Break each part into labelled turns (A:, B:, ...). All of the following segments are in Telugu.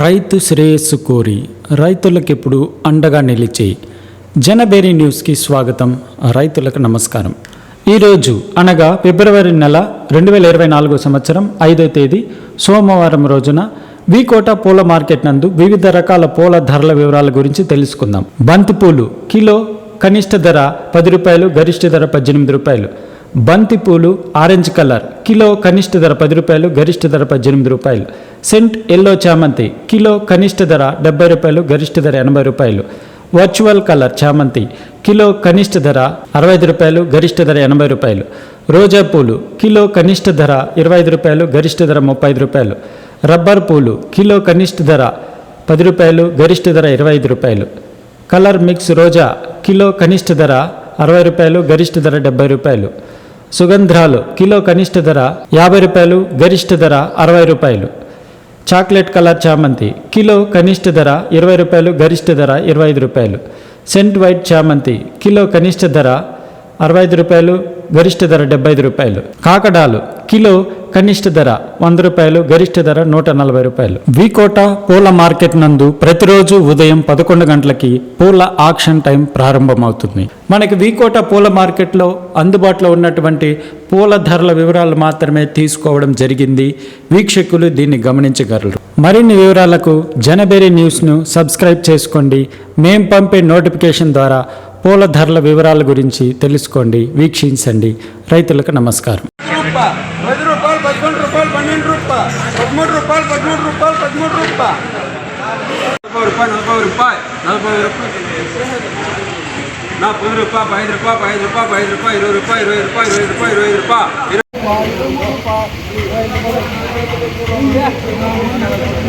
A: రైతు శ్రేయస్సు కోరి రైతులకు ఎప్పుడు అండగా నిలిచి జనబేరి న్యూస్కి స్వాగతం. రైతులకు నమస్కారం. ఈరోజు అనగా ఫిబ్రవరి నెల రెండు వేల ఇరవై నాలుగో సంవత్సరం ఐదో తేదీ సోమవారం రోజున వికోట పూల మార్కెట్ నందు వివిధ రకాల పూల ధరల వివరాల గురించి తెలుసుకుందాం. బంతిపూలు కిలో కనిష్ట ధర పది రూపాయలు గరిష్ట ధర పద్దెనిమిది రూపాయలు. బంతిపూలు ఆరెంజ్ కలర్ కిలో కనిష్ట ధర పది రూపాయలు గరిష్ట ధర పద్దెనిమిది రూపాయలు. సెంట్ ఎల్లో చామంతి కిలో కనిష్ట ధర డెబ్బై రూపాయలు గరిష్ట ధర ఎనభై రూపాయలు. వర్చువల్ కలర్ చామంతి కిలో కనిష్ట ధర అరవై ఐదు రూపాయలు గరిష్ట ధర ఎనభై రూపాయలు. రోజా పూలు కిలో కనిష్ట ధర ఇరవై ఐదు రూపాయలు గరిష్ట ధర ముప్పై ఐదు రూపాయలు. రబ్బర్ పూలు కిలో కనిష్ట ధర పది రూపాయలు గరిష్ట ధర ఇరవై ఐదు రూపాయలు. కలర్ మిక్స్ రోజా కిలో కనిష్ట ధర అరవై రూపాయలు గరిష్ట ధర డెబ్బై రూపాయలు. సుగంధ్రాలు కిలో కనిష్ట ధర యాభై రూపాయలు గరిష్ట ధర అరవై రూపాయలు. చాక్లెట్ కలర్ చామంతి కిలో కనిష్ట ధర ఇరవై రూపాయలు గరిష్ట ధర ఇరవై ఐదు రూపాయలు. సెంట్ వైట్ చామంతి కిలో కనిష్ట ధర అరవై ఐదు రూపాయలు గరిష్ట ధర డెబ్బై ఐదు రూపాయలు. కాకడాలు కిలో కనిష్ట ధర వంద రూపాయలు గరిష్ట ధర నూట నలభై రూపాయలు. వికోట పూల మార్కెట్ నందు ప్రతిరోజు ఉదయం పదకొండు గంటలకి పూల ఆక్షన్ టైం ప్రారంభమవుతుంది. మనకి వికోట పూల మార్కెట్లో అందుబాటులో ఉన్నటువంటి పూల ధరల వివరాలు మాత్రమే తీసుకోవడం జరిగింది. వీక్షకులు దీన్ని గమనించగలరు. మరిన్ని వివరాలకు జనబెరి న్యూస్ను సబ్స్క్రైబ్ చేసుకోండి. మేం పంపే నోటిఫికేషన్ ద్వారా పూల ధరల వివరాల గురించి తెలుసుకోండి వీక్షించండి. రైతులకు నమస్కారం.
B: రూపాయలు పదకొండు రూపాయలు పన్నెండు రూపాయలు పదమూడు రూపాయలు పదమూడు రూపాయలు పదమూడు రూపాయలు నలభై రూపాయలు నలభై రూపాయలు నలభై రూపాయలు నా పది రూపాయలు ఐదు రూపాయలు ఐదు రూపాయలు ఐదు రూపాయలు ఇరవై రూపాయలు ఇరవై రూపాయలు ఇరవై రూపాయలు ఇరవై రూపాయలు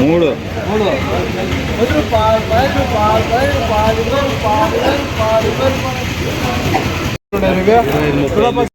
C: మూడు
B: మూడు పది రూపాయలు పది రూపాయలు పది రూపాయలు ఇరవై రూపాయలు ఇరవై రూపాయలు ఇరవై రూపాయలు ఇరవై రూపాయలు